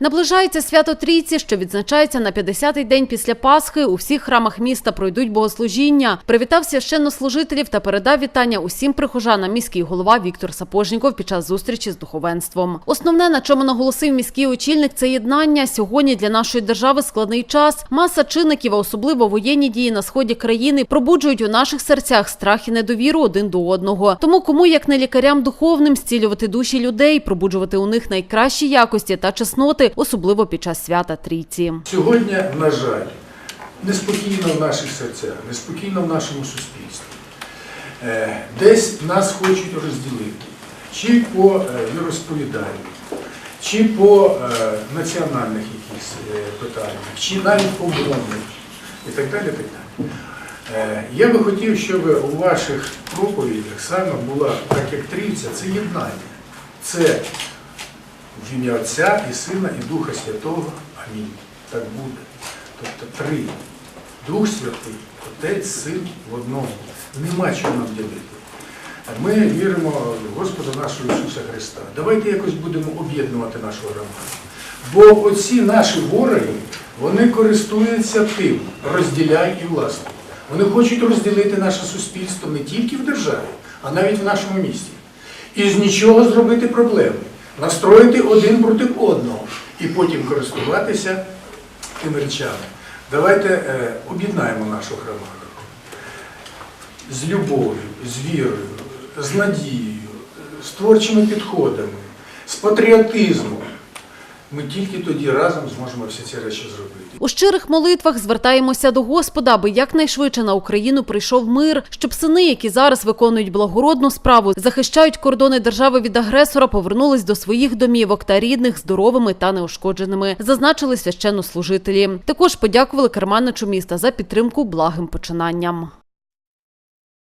Наближається свято Трійці, що відзначається на 50-й день після Пасхи. У всіх храмах міста пройдуть богослужіння. Привітав священнослужителів та передав вітання усім прихожанам міський голова Віктор Сапожніков під час зустрічі з духовенством. Основне, на чому наголосив міський очільник, це єднання. Сьогодні для нашої держави складний час. Маса чинників, а особливо воєнні дії на сході країни, пробуджують у наших серцях страх і недовіру один до одного. Тому кому як не лікарям духовним зцілювати душі людей, пробуджувати у них найкращі якості та чесноти, особливо під час свята Трійці. Сьогодні, на жаль, неспокійно в наших серцях, неспокійно в нашому суспільстві. Е, Десь нас хочуть розділити, чи по е, віросповіданню, чи по е, національних якихось питаннях, чи навіть по мовних і так далі. Так далі. Я би хотів, щоб у ваших проповідях саме була, так як трійця, це єднання. Це в ім'я Отця і Сина, і Духа Святого. Амінь. Так буде. Тобто три. Дух Святий, Отець, Син в одному. Нема чого нам ділити. Ми віримо в Господа нашого Ісуса Христа. Давайте якось будемо об'єднувати нашу громаду. Бо оці наші вороги, вони користуються тим, розділяй і власне. Вони хочуть розділити наше суспільство не тільки в державі, а навіть в нашому місті. І з нічого зробити проблеми, настроїти один проти одного і потім користуватися тими речами. Давайте е, об'єднаємо нашу громаду з любов'ю, з вірою, з надією, з творчими підходами, з патріотизмом. Ми тільки тоді разом зможемо всі ці речі зробити. У щирих молитвах звертаємося до Господа, аби якнайшвидше на Україну прийшов мир, щоб сини, які зараз виконують благородну справу, захищають кордони держави від агресора, повернулись до своїх домівок та рідних здоровими та неушкодженими. Зазначили священнослужителі. Також подякували керманичу міста за підтримку благим починанням.